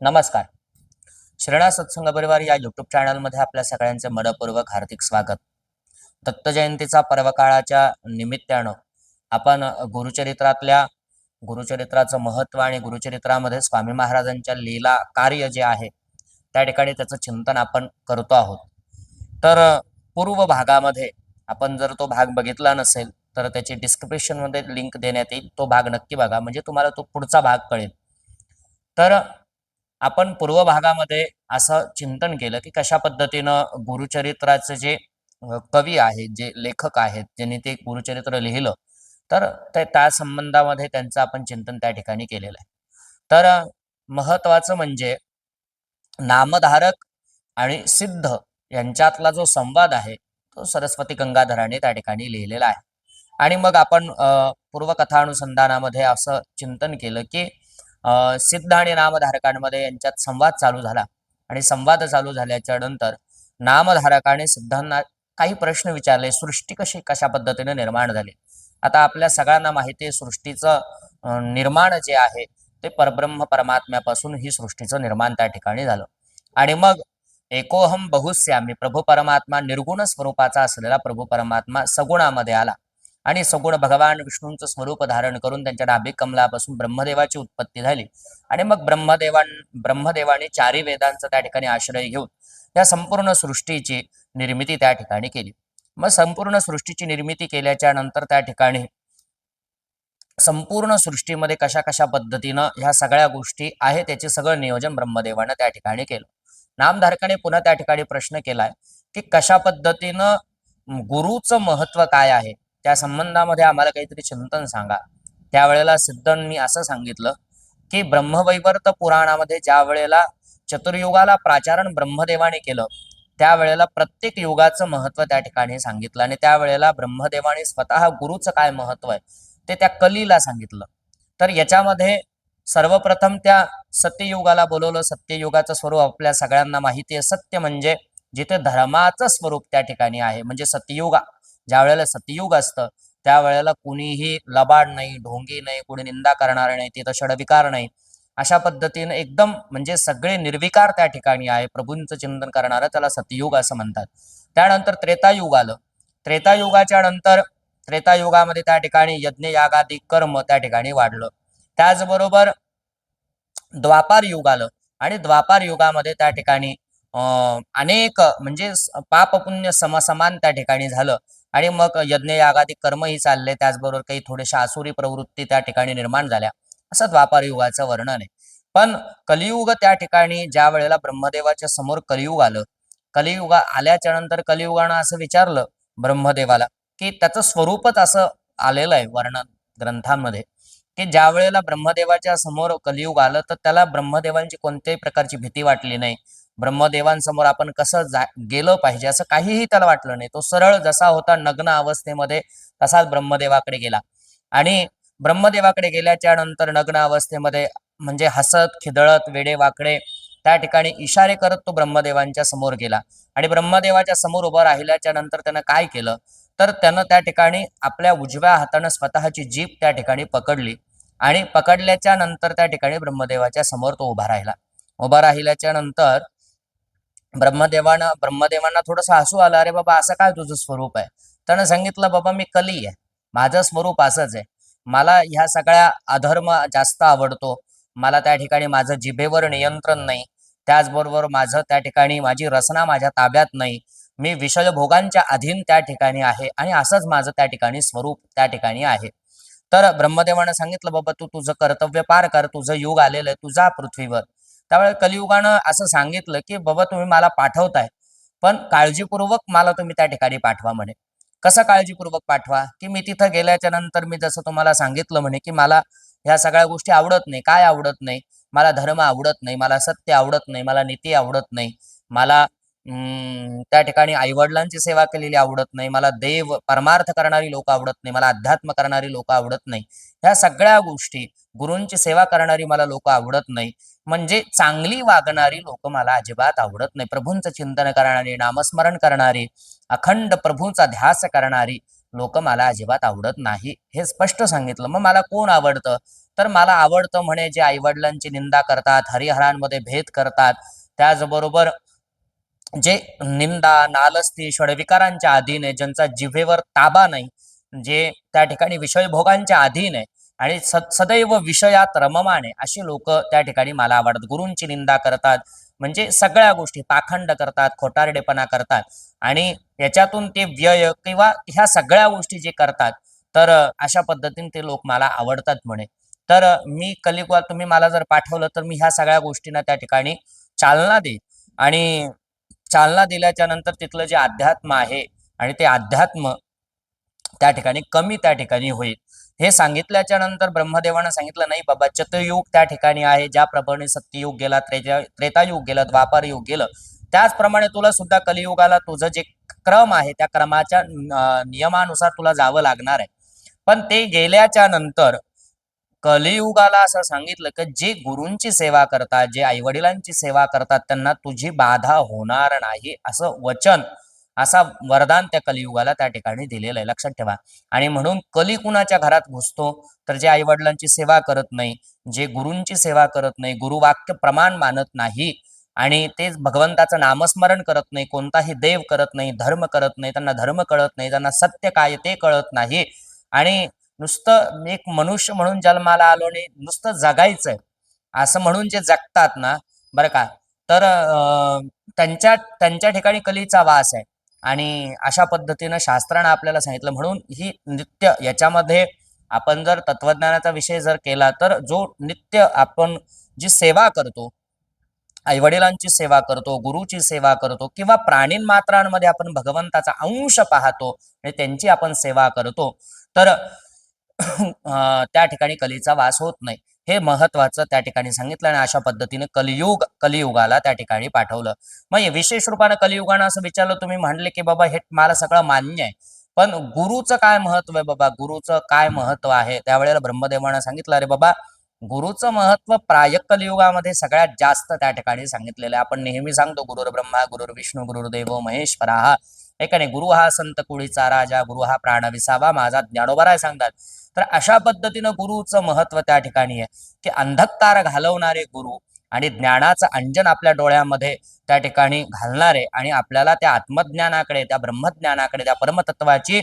नमस्कार. श्रेणा सत्संग परिवार या युट्यूब चॅनलमध्ये आपल्या सगळ्यांचे मनपूर्वक हार्दिक स्वागत. दत्तजयंतीचा पर्वकाळाच्या निमित्तानं आपण गुरुचरित्रातल्या गुरुचरित्राचं महत्त्व आणि गुरुचरित्रामध्ये स्वामी महाराजांच्या लीला कार्य जे आहे त्या ठिकाणी त्याचं चिंतन आपण करतो आहोत. तर पूर्व भागामध्ये आपण जर तो भाग बघितला नसेल तर त्याची डिस्क्रिप्शनमध्ये लिंक देण्यात येईल. तो भाग नक्की बघा. म्हणजे तुम्हाला तो पुढचा भाग कळेल. तर आपण पूर्व भागामध्ये असं चिंतन केलं की कशा पद्धतीनं गुरुचरित्राचे जे कवी आहेत जे लेखक आहेत ज्यांनी ते गुरुचरित्र लिहिलं तर ते त्या संबंधामध्ये त्यांचं आपण चिंतन त्या ठिकाणी केलेलं आहे. तर महत्वाचं म्हणजे नामधारक आणि सिद्ध यांच्यातला जो संवाद आहे तो सरस्वती गंगाधराने त्या ठिकाणी लिहिलेला आहे. आणि मग आपण पूर्वकथा पूर्वकथानुसंधानामध्ये असं चिंतन केलं की सिद्ध आणि नामधारकांमध्ये यांच्यात संवाद चालू झाला. आणि संवाद चालू झाल्याच्यानंतर नामधारकाने सिद्धांना काही प्रश्न विचारले. सृष्टी कशी कशा पद्धतीने निर्माण झाली? आता आपल्या सगळ्यांना माहिती आहे सृष्टीचं निर्माण जे आहे ते परब्रह्म परमात्म्यापासून ही सृष्टीचं निर्माण त्या ठिकाणी झालं. आणि मग एकोहम बहुस्यामी प्रभू परमात्मा निर्गुण स्वरूपाचा असलेला प्रभू परमात्मा सगुणामध्ये आला. आणि सगुण भगवान विष्णूंचं स्वरूप धारण करून त्यांच्या डाबी कमलापासून ब्रह्मदेवाची उत्पत्ती झाली. आणि मग ब्रह्मदेवां ब्रह्मदेवाने चारी वेदांचा त्या ठिकाणी आश्रय घेऊन या संपूर्ण सृष्टीची निर्मिती त्या ठिकाणी केली. मग संपूर्ण सृष्टीची निर्मिती केल्याच्यानंतर त्या ठिकाणी संपूर्ण सृष्टीमध्ये कशा कशा पद्धतीनं ह्या सगळ्या गोष्टी आहे त्याचे सगळं नियोजन ब्रह्मदेवानं त्या ठिकाणी केलं. नामधारकाने पुन्हा त्या ठिकाणी प्रश्न केलाय की कशा पद्धतीनं गुरुचं महत्त्व काय आहे? त्या संबंधामध्ये आम्हाला काहीतरी चिंतन सांगा. त्यावेळेला सिद्धांनी असं सांगितलं की ब्रह्मवैवर्त पुराणामध्ये ज्या वेळेला चतुर्युगाला प्राचारण ब्रह्मदेवाने केलं त्यावेळेला प्रत्येक युगाचं महत्त्व त्या ठिकाणी सांगितलं आणि त्यावेळेला ब्रह्मदेवाने स्वतः गुरुचं काय महत्त्व आहे ते त्या कलीला सांगितलं. तर याच्यामध्ये सर्वप्रथम त्या सत्ययुगाला बोलवलं. सत्ययुगाचं स्वरूप आपल्या सगळ्यांना माहिती आहे. सत्य म्हणजे जिथे धर्माचं स्वरूप त्या ठिकाणी आहे. म्हणजे सत्ययुगा. ज्या वेळेला सतयुग असतं त्यावेळेला कुणीही लबाड नाही ढोंगी नाही कुणी निंदा करणार नाही तिथं षडविकार नाही. अशा पद्धतीने एकदम म्हणजे सगळे निर्विकार त्या ठिकाणी आहे. प्रभूंचं चिंतन करणारं त्याला सतयुग असं म्हणतात. त्यानंतर त्रेतायुग आलं. त्रेतायुगाच्या नंतर त्रेतायुगामध्ये त्या ठिकाणी यज्ञ यागादी कर्म त्या ठिकाणी वाढलं. त्याचबरोबर द्वापार युग आलं आणि द्वापार युगामध्ये त्या ठिकाणी अनेक म्हणजे पाप पुण्य समसमान त्या ठिकाणी झालं. आणि मग यज्ञ यागादी कर्मही चालले. त्याचबरोबर काही थोडेशा आसुरी प्रवृत्ती त्या ठिकाणी निर्माण झाल्या. असं द्वापार युगाचं वर्णन आहे. पण कलियुग त्या ठिकाणी ज्या वेळेला ब्रह्मदेवाच्या समोर कलियुग आलं कलियुग आल्याच्यानंतर कलियुगानं असं विचारलं ब्रह्मदेवाला की त्याचं स्वरूपच असं आलेलं आहे वर्णन ग्रंथांमध्ये की ज्या वेळेला ब्रह्मदेवाच्या समोर कलियुग आलं तर त्याला ब्रह्मदेवांची कोणत्याही प्रकारची भीती वाटली नाही. ब्रह्मदेवांसमोर आपण कसं जा गेलं पाहिजे असं काहीही त्याला वाटलं नाही. तो सरळ जसा होता नग्न अवस्थेमध्ये तसाच ब्रह्मदेवाकडे गेला. आणि ब्रह्मदेवाकडे गेल्याच्यानंतर नग्न अवस्थेमध्ये म्हणजे हसत खिदळत वेडे वाकडे त्या ठिकाणी इशारे करत तो ब्रह्मदेवांच्या समोर गेला. आणि ब्रह्मदेवाच्या समोर उभं राहिल्याच्या नंतर त्यानं काय केलं? तर त्यानं त्या ठिकाणी आपल्या उजव्या हातानं स्वतःची जीभ त्या ठिकाणी पकडली. आणि पकडल्याच्या नंतर त्या ठिकाणी ब्रह्मदेवाच्या समोर तो उभा राहिला. उभा राहिल्याच्या नंतर ब्रह्मदेवानं ब्रह्मदेवांना थोडंसं हसू आलं अरे बाबा असं काय तुझं स्वरूप आहे? त्यानं सांगितलं बाबा मी कली आहे. माझं स्वरूप असंच आहे. मला ह्या सगळ्या अधर्म जास्त आवडतो. मला त्या ठिकाणी माझं जिभेवर नियंत्रण नाही. त्याचबरोबर माझं त्या ठिकाणी माझी रचना माझ्या ताब्यात नाही. मी विषय भोगांच्या अधीन त्या ठिकाणी आहे आणि असंच माझं त्या ठिकाणी स्वरूप त्या ठिकाणी आहे. तर ब्रह्मदेवानं सांगितलं बाबा तू तुझं कर्तव्य पार कर. तुझं युग आलेलं आहे. तुझा पृथ्वीवर. त्यावेळेस कलियुगानं असं सांगितलं की बाबा तुम्ही मला पाठवताय पण काळजीपूर्वक मला तुम्ही त्या ठिकाणी पाठवा म्हणे. कसं काळजीपूर्वक पाठवा? की मी तिथं गेल्याच्यानंतर मी जसं तुम्हाला सांगितलं म्हणे की मला ह्या सगळ्या गोष्टी आवडत नाही. काय आवडत नाही? मला धर्म आवडत नाही मला सत्य आवडत नाही मला नीती आवडत नाही मला त्या ठिकाणी आईवडिलांची सेवा केलेली आवडत नाही. मला देव परमार्थ करणारी लोक आवडत नाही. मला अध्यात्म करणारी लोक आवडत नाही. ह्या सगळ्या गोष्टी गुरूंची सेवा करणारी मला लोक आवडत नाही. म्हणजे चांगली वागणारी लोक मला अजिबात आवडत नाही. प्रभूंचं चिंतन करणारी नामस्मरण करणारी अखंड प्रभूंचा ध्यास करणारी लोक मला अजिबात आवडत नाही. हे स्पष्ट सांगितलं. मग मला कोण आवडतं? तर मला आवडतं म्हणे जे आईवडिलांची निंदा करतात हरिहरांमध्ये भेद करतात. त्याचबरोबर जे निंदा नालस्ती षडविकारांच्या अधीन आहे ज्यांचा जिभेवर ताबा नाही जे त्या ठिकाणी विषयभोगांच्या अधीन आहे आणि सद सदैव विषयात रममान आहे अशी लोक त्या ठिकाणी मला आवडतात. गुरूंची निंदा करतात म्हणजे सगळ्या गोष्टी पाखंड करतात खोटारडेपणा करतात आणि याच्यातून ते व्यय किंवा ह्या सगळ्या गोष्टी जे करतात तर अशा पद्धतीने ते लोक मला आवडतात म्हणे. तर मी कलियुगात तुम्ही मला जर पाठवलं तर मी ह्या सगळ्या गोष्टींना त्या ठिकाणी चालना देईन आणि चालना दिल्याच्या नंतर तिथलं जे अध्यात्म आहे आणि ते अध्यात्म त्या ठिकाणी कमी त्या ठिकाणी होईल. हे सांगितल्याच्या नंतर ब्रह्मदेवानं सांगितलं नाही बाबा चतुर्युग त्या ठिकाणी आहे. ज्याप्रमाणे सत्ययुग गेला त्रेजा त्रेतायुग गेलं द्वापार युग गेलं त्याचप्रमाणे तुला सुद्धा कलियुगाला तुझं जे क्रम आहे त्या क्रमाच्या नियमानुसार तुला जावं लागणार आहे. पण ते गेल्याच्यानंतर कलियुगाला असं सांगितलं की जे गुरूंची सेवा करतात जे आईवडिलांची सेवा करतात त्यांना तुझी बाधा होणार नाही. असं वचन असा वरदान त्या कलियुगाला त्या ठिकाणी दिलेलं आहे. लक्षात ठेवा. आणि म्हणून कली कुणाच्या घरात घुसतो तर जे आईवडिलांची सेवा करत नाही जे गुरूंची सेवा करत नाही गुरुवाक्य प्रमाण मानत नाही आणि ते भगवंताचं नामस्मरण करत नाही कोणताही देव करत नाही धर्म करत नाही त्यांना धर्म कळत नाही त्यांना सत्य काय ते कळत नाही आणि नुसतं मी एक मनुष्य म्हणून जन्माला आलो आणि नुसतं जगायचंय. असं म्हणून जे जगतात ना बरं का तर त्यांच्या त्यांच्या ठिकाणी कलीचा वास आहे. आणि अशा पद्धतीनं शास्त्रानं आपल्याला सांगितलं म्हणून ही नित्य याच्यामध्ये आपण जर तत्वज्ञानाचा विषय जर केला तर जो नित्य आपण जी सेवा करतो आईवडिलांची सेवा करतो गुरुची सेवा करतो किंवा प्राणीन मात्रांमध्ये आपण भगवंताचा अंश पाहतो आणि त्यांची आपण सेवा करतो तर त्या ठिकाणी कलीचा वास होत नाही. हे महत्वाचं त्या ठिकाणी सांगितलं आणि अशा पद्धतीने कलियुग कलियुगाला त्या ठिकाणी पाठवलं. मग विशेष रूपानं कलियुगानं असं विचारलं तुम्ही म्हणले की बाबा हे मला सगळं मान्य आहे. पण गुरुचं काय महत्त्व आहे बाबा? गुरुचं काय महत्त्व आहे? त्यावेळेला ब्रह्मदेवानं सांगितलं अरे बाबा गुरुचं महत्त्व प्रायक कलियुगामध्ये सगळ्यात जास्त त्या ठिकाणी सांगितलेलं आहे. आपण नेहमी सांगतो गुरुर ब्रह्मा गुरुर विष्णू गुरुर्देव महेश्वरा. हे का नाही गुरु हा संत कुळीचा राजा गुरु हा प्राण विसावा माझा ज्ञानोबराय सांगतात. तर अशा पद्धतीनं गुरुचं महत्त्व त्या ठिकाणी आहे की अंधकार घालवणारे गुरु आणि ज्ञानाचं अंजन आपल्या डोळ्यामध्ये त्या ठिकाणी घालणारे आणि आपल्याला त्या आत्मज्ञानाकडे त्या ब्रह्मज्ञानाकडे त्या परमतत्वाची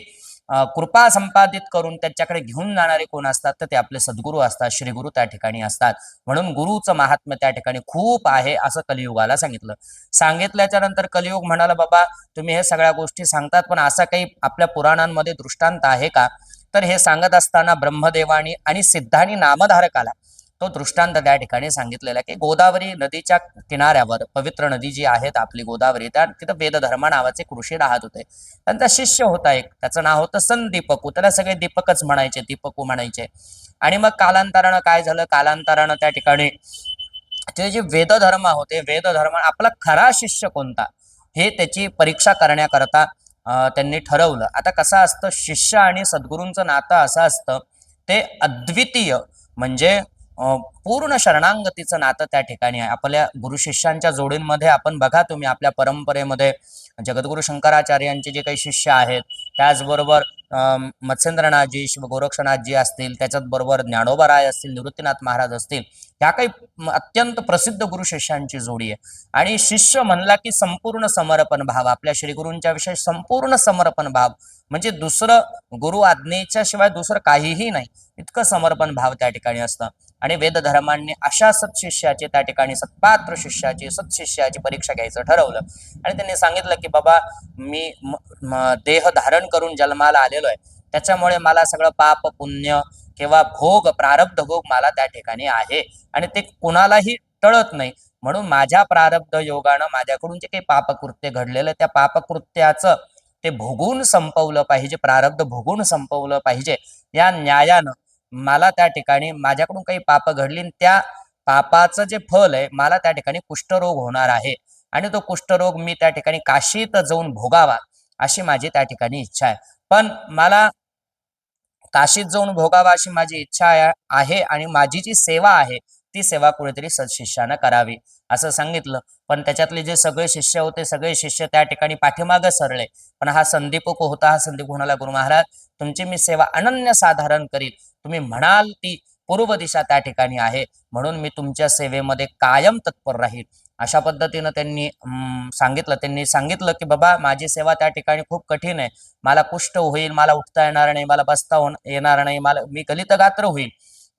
कृपा संपादित करून त्यांच्याकडे घेऊन जाणारे कोण असतात तर ते आपले सद्गुरू असतात श्रीगुरु त्या ठिकाणी असतात. म्हणून गुरुचं महात्म्य त्या ठिकाणी खूप आहे असं कलियुगाला सांगितलं. सांगितल्याच्या नंतर कलियुग म्हणाला बाबा तुम्ही हे सगळ्या गोष्टी सांगतात पण असा काही आपल्या पुराणांमध्ये दृष्टांत आहे का? तर हे सांगत असताना ब्रह्मदेवानी आणि सिद्धानी नामधारकाला तो दृष्टांत त्या ठिकाणी सांगितलेला आहे की गोदावरी नदीच्या किनाऱ्यावर पवित्र नदी जी आहेत आपली गोदावरी त्या तिथं वेदधर्मा नावाचे कृषी राहत होते. त्यांचा शिष्य होता एक त्याचं नाव होतं संदीपकू. त्याला सगळे दीपकच म्हणायचे दीपकू म्हणायचे. आणि मग कालांतरानं काय झालं? कालांतरानं त्या ठिकाणी ते जे वेदधर्म होते वेदधर्म आपला खरा शिष्य कोणता? हे त्याची परीक्षा करण्याकरता त्यांनी ठरवलं. आता कसं असतं? शिष्य आणि सद्गुरूंचं नातं असं असतं ते अद्वितीय म्हणजे पूर्ण शरणांगतीचं नातं त्या ठिकाणी आहे. आपल्या गुरु शिष्यांच्या जोडींमध्ये आपण बघा तुम्ही आपल्या परंपरेमध्ये जगद्गुरु शंकराचार्यांचे जे काही शिष्य आहेत त्याचबरोबर अं, मत्स्येंद्रनाथजी शिव गोरक्षनाथजी असतील त्याच्याच बरोबर ज्ञानोबा राय असतील निवृत्तीनाथ महाराज असतील ह्या काही अत्यंत प्रसिद्ध गुरु शिष्यांची जोडी आहे. आणि शिष्य म्हणला की संपूर्ण समर्पण भाव आपल्या श्रीगुरूंच्या विषयी संपूर्ण समर्पण भाव. म्हणजे दुसरं गुरु आज्ञेच्या शिवाय दुसरं काहीही नाही. इतकं समर्पण भाव त्या ठिकाणी असतं. आणि वेद धर्मांनी अशा सत्शिष्याची त्या ठिकाणी सत्पात्र शिष्याची सत्शिष्याची परीक्षा घ्यायचं ठरवलं. आणि त्यांनी सांगितलं की बाबा मी देह धारण करून जन्माला आलेलो आहे त्याच्यामुळे मला सगळं पाप पुण्य किंवा भोग प्रारब्ध भोग मला त्या ठिकाणी आहे. आणि ते कुणालाही टळत नाही. म्हणून माझ्या प्रारब्ध योगानं माझ्याकडून जे काही पापकृत्य घडलेलं त्या पापकृत्याचं ते भोगून संपवलं पाहिजे प्रारब्ध भोगून संपवलं पाहिजे. या न्यायानं मला त्या ठिकाणी माझ्याकडून काही पाप घडली आणि त्या पापाचं जे फल आहे मला त्या ठिकाणी कुष्ठरोग होणार आहे. आणि तो कुष्ठरोग मी त्या ठिकाणी काशीत जाऊन भोगावा अशी माझी त्या ठिकाणी इच्छा आहे. पण मला काशीत जाऊन भोगावा अशी माझी इच्छा आहे- आणि माझी जी सेवा आहे ती सेवा कुणीतरी शिष्यानं करावी असं सांगितलं. पण त्याच्यातले जे सगळे शिष्य होते सगळे शिष्य त्या ठिकाणी पाठीमागं सरले. पण हा संदीप होता हा संदीप म्हणाला गुरु महाराज तुमची मी सेवा अनन्य साधारण करील तुम्ही म्हणाल ती पूर्व दिशा त्या ठिकाणी आहे. म्हणून मी तुमच्या सेवेमध्ये कायम तत्पर राहील अशा पद्धतीनं त्यांनी सांगितलं. त्यांनी सांगितलं की बाबा माझी सेवा त्या ठिकाणी खूप कठीण आहे. मला कुष्ठ होईल मला उठता येणार नाही मला बसता येणार नाही मला मी गलितगात्र होईल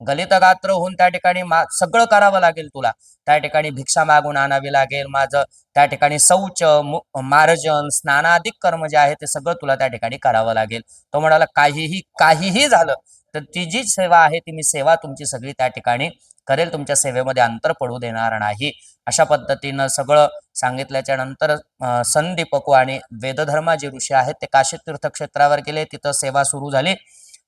गलितगात्र होऊन त्या ठिकाणी मा सगळं करावं लागेल तुला. त्या ठिकाणी भिक्षा मागून आणावी लागेल माझं त्या ठिकाणी शौच मु- मार्जन स्नानाधिक कर्म जे आहे ते सगळं तुला त्या ठिकाणी करावं लागेल. तो म्हणाला काहीही काहीही झालं तर ती जी सेवा आहे ती मी सेवा तुमची सगळी त्या ठिकाणी करेल तुमच्या सेवेमध्ये अंतर पडू देणार नाही. अशा पद्धतीनं सगळं सांगितल्याच्या नंतर अं, संदीपकू आणि वेदधर्मा जे ऋषी आहेत ते काशी तीर्थक्षेत्रावर गेले. तिथं सेवा सुरू झाली.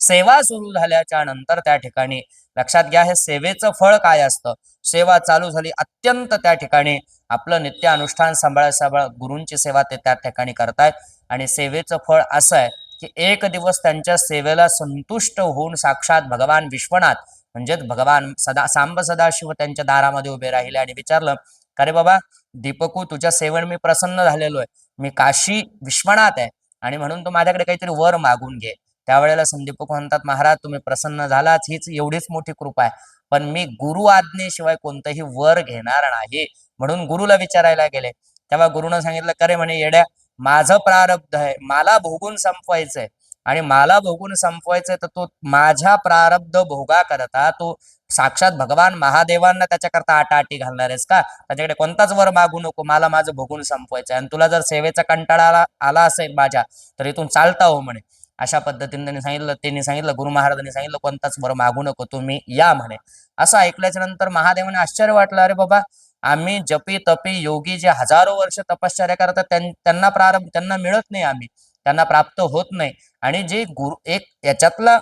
सेवा सुरू झाल्याच्यानंतर त्या ठिकाणी लक्षात घ्या हे सेवेचं फळ काय असतं? सेवा चालू झाली अत्यंत त्या ठिकाणी. आपलं नित्य अनुष्ठान सांभाळ सांभाळ गुरूंची सेवा ते त्या ठिकाणी करतायत आणि सेवेचं फळ असं आहे की एक दिवस त्यांच्या सेवेला संतुष्ट होऊन साक्षात भगवान विश्वनाथ म्हणजेच भगवान सदा सांब सदाशिव त्यांच्या दारामध्ये उभे राहिले आणि विचारलं अरे बाबा दीपकू तुझ्या सेवन मी प्रसन्न झालेलो आहे. मी काशी विश्वनाथ आहे आणि म्हणून तू माझ्याकडे काहीतरी वर मागून घे. त्यावेळेला संदीपक म्हणतात महाराज तुम्ही प्रसन्न झालाच हीच एवढीच मोठी कृपा आहे. पण मी गुरु आज्ञेशिवाय कोणतंही वर घेणार नाही. म्हणून गुरुला विचारायला गेले. तेव्हा गुरुनं सांगितलं करे म्हणे येड्या माझं प्रारब्ध आहे. मला भोगून संपवायचंय. आणि मला भोगून संपवायचंय तर तो माझ्या प्रारब्ध भोगा करता तो साक्षात भगवान महादेवांना त्याच्याकरता आटाआटी घालणार आहेस का? त्याच्याकडे कोणताच वर मागू नको मला माझं भोगून संपवायचं आणि तुला जर सेवेचा कंटाळा आला आला असेल माझ्या तर इथून चालता हो म्हणे. अशा पद्धतीने त्यांनी सांगितलं त्यांनी सांगितलं गुरु महाराजांनी सांगितलं कोणताच वर मागू नको तुम्ही या म्हणे. असं ऐकल्याच्या नंतर महादेवाने आश्चर्य वाटलं अरे बाबा आम्ही जपी तपी योगी जे हजारो वर्ष तपश्चर्या करतात त्यांना प्रारंभ त्यांना मिळत नाही आम्ही. त्यांना प्राप्त होत नाही. आणि जे गुरु एक याच्यातला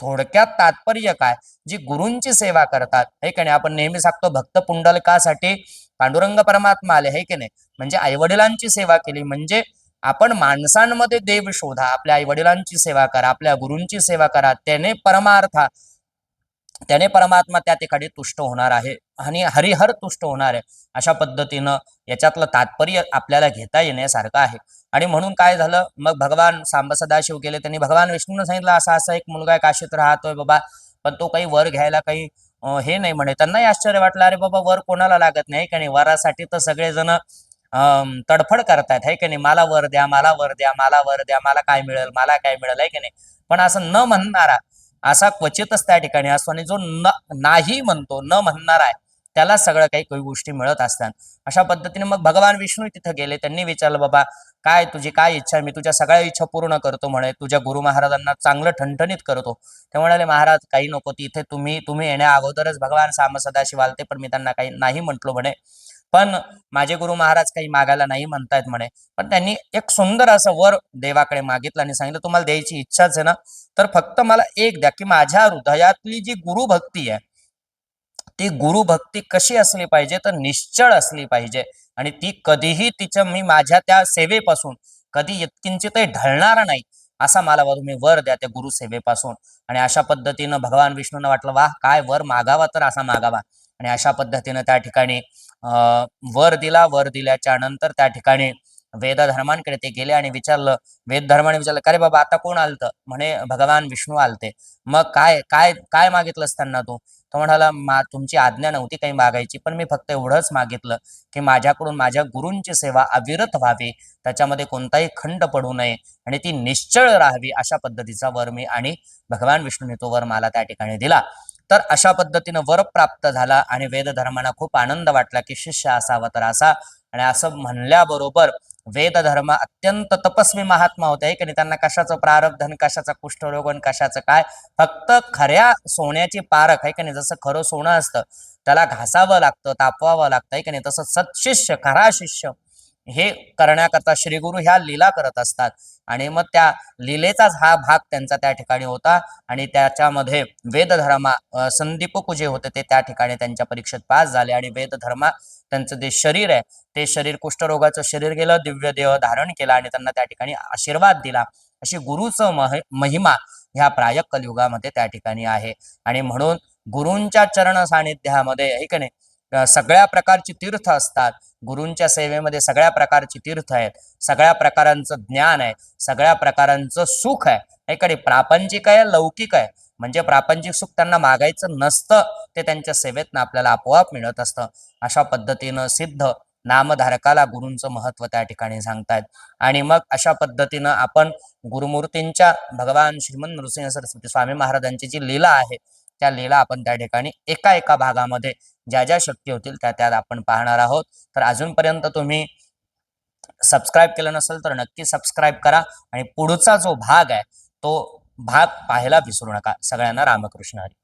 थोडक्यात तात्पर्य काय? जी गुरूंची सेवा करतात. हे की नाही? आपण नेहमी सांगतो भक्त पुंडलकासाठी पांडुरंग परमात्मा आले. हे की नाही? म्हणजे आईवडिलांची सेवा केली. म्हणजे आपण माणसांमध्ये देव शोधा. आपल्या आईवडिलांची सेवा करा. आपल्या गुरूंची सेवा करा. त्याने परमार्था त्याने परमात्मा त्या ठिकाणी तुष्ट होणार आहे. आणि हरिहर तुष्ट होणार आहे. अशा पद्धतीनं याच्यातलं तात्पर्य आपल्याला घेता येण्यासारखं आहे. आणि म्हणून काय झालं? मग भगवान सांब सदाशिव गेले. त्यांनी भगवान विष्णूने सांगितलं असा असा एक मुलगा आहे काशीत राहतोय बाबा पण तो काही वर घ्यायला काही हे नाही म्हणे. त्यांनाही आश्चर्य वाटलं अरे बाबा वर कोणाला लागत नाही का नाही? वरासाठी तर सगळेजण तडफड करतायत हे की नाही? मला वर द्या मला वर द्या मला वर द्या मला काय मिळेल मला काय मिळेल आहे की नाही? पण असं न म्हणणारा असा क्वचितच त्या ठिकाणी असतो आणि जो न नाही म्हणतो न म्हणणारा आहे त्याला सगळं काही काही गोष्टी मिळत असतात. अशा पद्धतीने मग भगवान विष्णू तिथं गेले. त्यांनी विचारलं बाबा काय तुझी काय इच्छा आहे? मी तुझ्या सगळ्या इच्छा पूर्ण करतो म्हणे. तुझ्या गुरु महाराजांना चांगलं ठणठणीत करतो. ते म्हणाले महाराज काही नको. तिथे तुम्ही तुम्ही येण्या अगोदरच भगवान साम सदाशिव आलते पण मी त्यांना काही नाही म्हटलो म्हणे. पण माझे गुरु महाराज काही मागायला नाही म्हणतायत म्हणे. पण त्यांनी एक सुंदर असं वर देवाकडे मागितलं आणि सांगितलं तुम्हाला द्यायची इच्छाच आहे ना? तर फक्त मला एक द्या की माझ्या हृदयातली जी गुरुभक्ती आहे ती गुरु भक्ती कशी असली पाहिजे? तर निश्चळ असली पाहिजे. आणि ती कधीही तिच्या मी माझ्या त्या सेवेपासून कधी यत्किंचितही ढळणार नाही असा मला वर तुम्ही वर द्या त्या गुरु सेवेपासून. आणि अशा पद्धतीनं भगवान विष्णूनं वाटलं वा काय वर मागावा तर असा मागावा. आणि अशा पद्धतीनं त्या ठिकाणी वर दिला वर दिल्याच्या नंतर त्या ठिकाणी वेद धर्मांकडे ते गेले आणि विचारलं वेद धर्माने विचारलं का रे बाबा आता कोण आलतं? म्हणे भगवान विष्णू आलते. मग काय काय काय मागितलंस त्यांना तू? तो म्हणाला मा तुमची आज्ञा नव्हती काही मागायची पण मी फक्त एवढंच मागितलं की माझ्याकडून माझ्या गुरूंची सेवा अविरत व्हावी. त्याच्यामध्ये कोणताही खंड पडू नये आणि ती निश्चळ राहावी अशा पद्धतीचा वर मी आणि भगवान विष्णूने तो वर मला त्या ठिकाणी दिला. तर अशा पद्धतीनं वर प्राप्त झाला आणि वेद धर्मांना खूप आनंद वाटला की शिष्य असावा तर असा. आणि असं म्हणल्याबरोबर वेद धर्म अत्यंत तपस्वी महात्मा होते. की नाही त्यांना कशाचं प्रारब्ध आणि कशाचा कुष्ठरोग आणि कशाचं काय? फक्त खऱ्या सोन्याची पारख आहे की नाही जसं खरं सोनं असतं त्याला घासावं लागतं तापवावं लागतं की नाही तसं सत्शिष्य खरा शिष्य. हे करण्याकरता श्रीगुरु ह्या लीला करत असतात. आणि मग त्या लीलेचाच हा भाग त्यांचा त्या ठिकाणी होता. आणि त्याच्यामध्ये वेदधर्मा संदीप संदीपक जे होते ते त्या ठिकाणी त्यांच्या परीक्षेत पास झाले. आणि वेदधर्मा त्यांचं जे शरीर आहे ते शरीर कुष्ठरोगाचं शरीर गेलं दिव्य देह धारण केला आणि त्यांना त्या ठिकाणी आशीर्वाद दिला. अशी गुरुचं मह महिमा ह्या प्रायक कलियुगामध्ये त्या ठिकाणी आहे. आणि म्हणून गुरूंच्या चरण सानिध्यामध्ये हे की नाही? सगळ्या प्रकारची तीर्थ असतात. गुरूंच्या सेवेमध्ये सगळ्या प्रकारची तीर्थ आहेत सगळ्या प्रकारांचं ज्ञान आहे सगळ्या प्रकारांचं सुख आहे. एकडे नाही? प्रापंचिक आहे लौकिक आहे. म्हणजे प्रापंचिक सुख त्यांना मागायचं नसतं ते त्यांच्या सेवेतनं आपल्याला आपोआप मिळत असतं. अशा पद्धतीनं सिद्ध नामधारकाला गुरूंचं महत्त्व त्या ठिकाणी सांगतायत. आणि मग अशा पद्धतीनं आपण गुरुमूर्तींच्या भगवान श्रीमंत नृसिंह सरस्वती स्वामी महाराजांची जी लीला आहे त्या लीला आपण त्या ठिकाणी एका एका भागामध्ये ज्या ज्या शक्य होतील त्या त्यात आपण पाहणार आहोत. तर अजूनपर्यंत तुम्ही सबस्क्राईब केलं नसेल तर नक्की सबस्क्राईब करा आणि पुढचा जो भाग आहे तो भाग पाहायला विसरू नका. सगळ्यांना रामकृष्ण हरी.